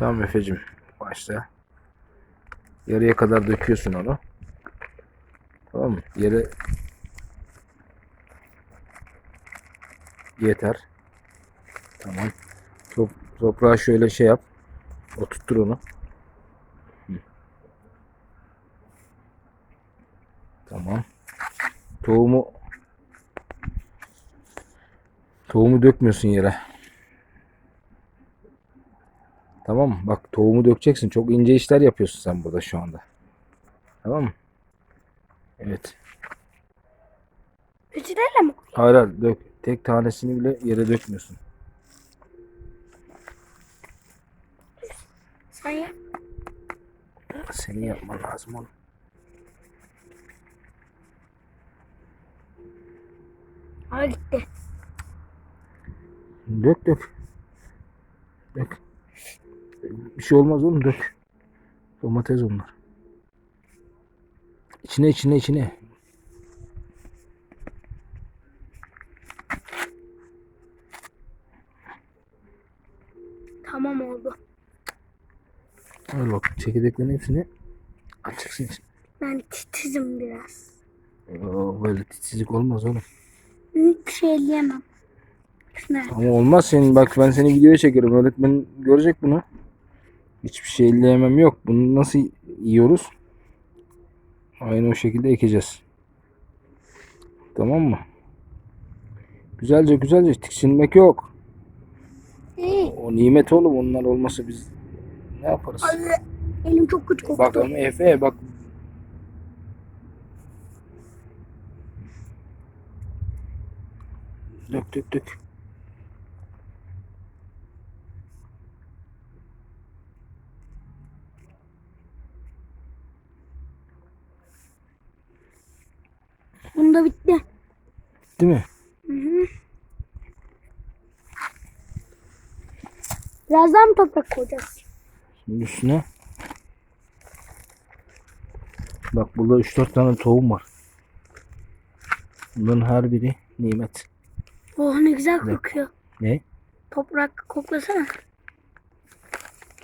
Tamam Efe'cim. Başla. Yarıya kadar döküyorsun onu. Tamam mı? Yere yeter. Tamam. Top, toprağa şöyle şey yap. Oturttur onu. Hı. Tamam. Tohumu tohumu dökmüyorsun yere. Tamam mı? Bak tohumu dökeceksin. Çok ince işler yapıyorsun sen burada şu anda. Tamam mı? Evet. Peçeteyle mi? Hayır hayır dök. Tek tanesini bile yere dökmüyorsun. Sen yap. Senin yapman lazım oğlum. Gitti. Dök dök. Dök. Bir şey olmaz oğlum dök. Domates onlar. İçine içine içine. Tamam oldu. Al bak çekirdeklerin hepsini açacaksın içine. Ben titizim biraz. Oo, böyle titizlik olmaz oğlum. Hiçbir şey. Şuna. Ama olmaz senin bak ben seni videoya çekerim. Öğretmen görecek bunu. Hiçbir şey elleyemem yok. Bunu nasıl yiyoruz? Aynı o şekilde ekeceğiz. Tamam mı? Güzelce güzelce tiksinmek yok. O nimet oğlum onlar olmasa biz ne yaparız? Ay, Elim çok kötü koktu. Bak ama Efe bak. Dök dök dök. Bunda bitti. Değil mi? Hı hı. Birazdan mı toprak koyacağız? Şimdi üstüne. Bak burada 3-4 tane tohum var. Bunların her biri nimet. Oh ne güzel kokuyor. Ne? Toprak koklasana.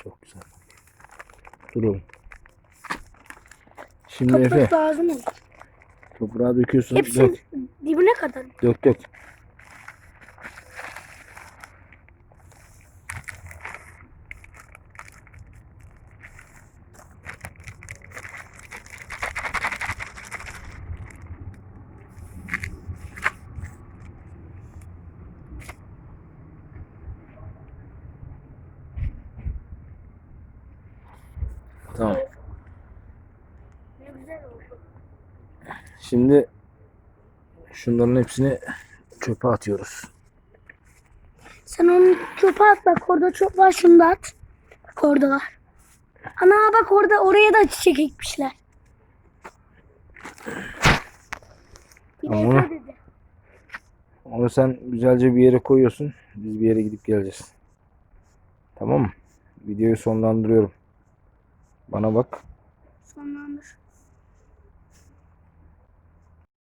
Çok güzel. Dur oğlum. Şimdi Toprak Efe lazım olur. Toprağa döküyorsun. Hepsi Dök dibine kadar. dök dök. Tamam. Ne güzel oldu. Şimdi şunların hepsini çöpe atıyoruz. Sen onu çöpe at bak orada çöp var şunu da at. Bak orada var. Ana bak orada oraya da çiçek ekmişler. Bir Ama- dedi. Onu sen güzelce bir yere koyuyorsun. Biz bir yere gidip geleceğiz. Tamam mı? Videoyu sonlandırıyorum. Bana bak. Sonlandır.